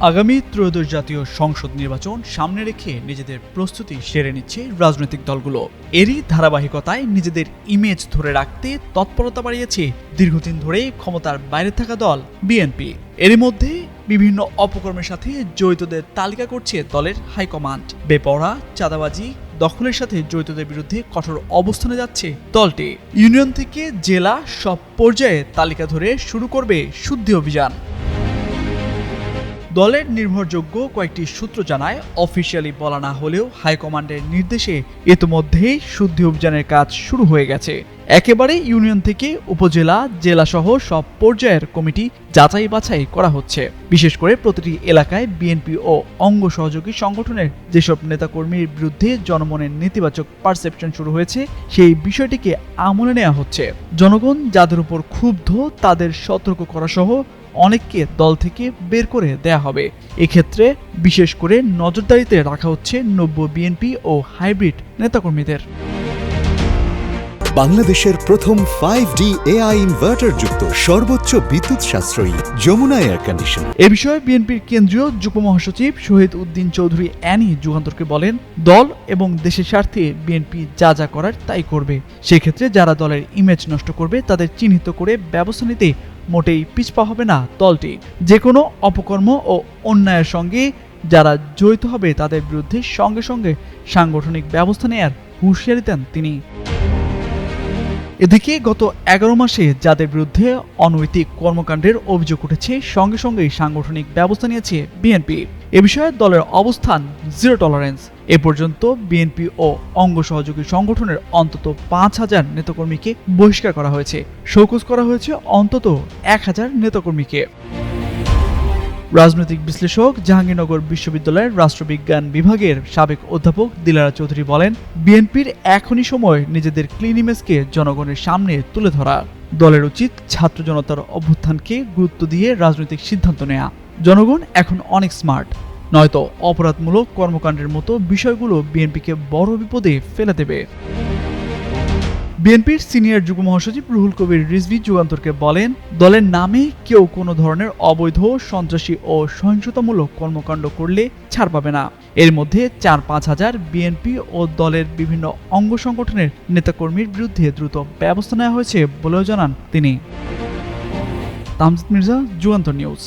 আগামী ত্রয়োদশ জাতীয় সংসদ নির্বাচন সামনে রেখে নিজেদের প্রস্তুতি সেরে নিচ্ছে রাজনৈতিক দলগুলো। এরই ধারাবাহিকতায় নিজেদের ইমেজ ধরে রাখতে তৎপরতা বাড়িয়েছে দীর্ঘদিন ধরে ক্ষমতার বাইরে থাকা দল বিএনপি এরই মধ্যে বিভিন্ন অপকর্মের সাথে জড়িতদের তালিকা করছে দলের হাইকমান্ড। বেপরা চাঁদাবাজি, দখলের সাথে জড়িতদের বিরুদ্ধে কঠোর অবস্থানে যাচ্ছে দলটি। ইউনিয়ন থেকে জেলা সব পর্যায়ে তালিকা ধরে শুরু করবে শুদ্ধি অভিযান। দলের নির্ভরযোগ্য কয়েকটি সূত্র জানায়, অফিসিয়ালি বলা না হলেও হাইকমান্ডের নির্দেশে ইতিমধ্যেই শুদ্ধি অভিযানের কাজ শুরু হয়ে গেছে। একেবারে ইউনিয়ন থেকে উপজেলা জেলাসহ সব পর্যায়ের কমিটি যাচাই বাছাই করা হচ্ছে। বিশেষ করে প্রতিটি এলাকায় বিএনপি ও অঙ্গ সহযোগী সংগঠনের যেসব নেতাকর্মীর বিরুদ্ধে জনমনের নেতিবাচক পারসেপশন শুরু হয়েছে, সেই বিষয়টিকে আমলে নেওয়া হচ্ছে। জনগণ যাদের উপর ক্ষুব্ধ, তাদের সতর্ক করা সহ অনেককে দল থেকে বের করে দেয়া হবে। এক্ষেত্রে বিশেষ করে নজরদারিতে রাখা হচ্ছে নব্য বিএনপি ও হাইব্রিড নেতাকর্মীদের। বাংলাদেশের প্রথম ফাইভ ডি এআই ইনভার্টার যুক্ত সর্বোচ্চ বিদ্যুৎ সাশ্রয়ী যমুনা এয়ার কন্ডিশন এ বিষয়ে বিএনপির কেন্দ্রীয় যুগ্ম মহাসচিব শহীদ উদ্দিন চৌধুরী অ্যানি যুগান্তরকে বলেন দল এবং দেশের স্বার্থে বিএনপি যা যা করার তাই করবে। সেক্ষেত্রে যারা দলের ইমেজ নষ্ট করবে তাদের চিহ্নিত করে ব্যবস্থা নিতে মোটেই পিছপা হবে না দলটি। যে কোনো অপকর্ম ও অন্যায়ের সঙ্গে যারা জড়িত হবে তাদের বিরুদ্ধে সঙ্গে সঙ্গে সাংগঠনিক ব্যবস্থা নেয়ার হুঁশিয়ারি দেন তিনি। এদিকে গত এগারো মাসে যাদের বিরুদ্ধে অনৈতিক কর্মকাণ্ডের অভিযোগ উঠেছে, সঙ্গে সঙ্গেই সাংগঠনিক ব্যবস্থা নিয়েছে বিএনপি। এ বিষয়ে দলের অবস্থান জিরো টলারেন্স এ পর্যন্ত বিএনপি ও অঙ্গ সহযোগী সংগঠনের অন্তত পাঁচ হাজার নেতাকর্মীকে বহিষ্কার করা হয়েছে। শোকজ করা হয়েছে অন্তত এক হাজার নেতাকর্মীকে। রাজনৈতিক বিশ্লেষক জাহাঙ্গীরনগর বিশ্ববিদ্যালয়ের রাষ্ট্রবিজ্ঞান বিভাগের সাবেক অধ্যাপক দিলারা চৌধুরী বলেন, বিএনপির এখনই সময় নিজেদের ক্লিন ইমেজকে জনগণের সামনে তুলে ধরা। দলের উচিত ছাত্র জনতার অভ্যুত্থানকে গুরুত্ব দিয়ে রাজনৈতিক সিদ্ধান্ত নেওয়া জনগণ এখন অনেক স্মার্ট। নয়তো অপরাধমূলক কর্মকাণ্ডের মতো বিষয়গুলো বিএনপিকে বড় বিপদে ফেলে দেবে। বিএনপির সিনিয়র যুগ্ম মহাসচিব রুহুল কবির রিজভি যুগান্তরকে বলেন, দলের নামে কেউ কোনো ধরনের অবৈধ, সন্ত্রাসী ও সহিংসতামূলক কর্মকাণ্ড করলে ছাড় পাবে না। এর মধ্যে চার পাঁচ হাজার বিএনপি ও দলের বিভিন্ন অঙ্গ সংগঠনের নেতাকর্মীর বিরুদ্ধে দ্রুত ব্যবস্থা নেওয়া হয়েছে বলেও জানান তিনি। তামজিদ মির্জা, যুগান্তর নিউজ।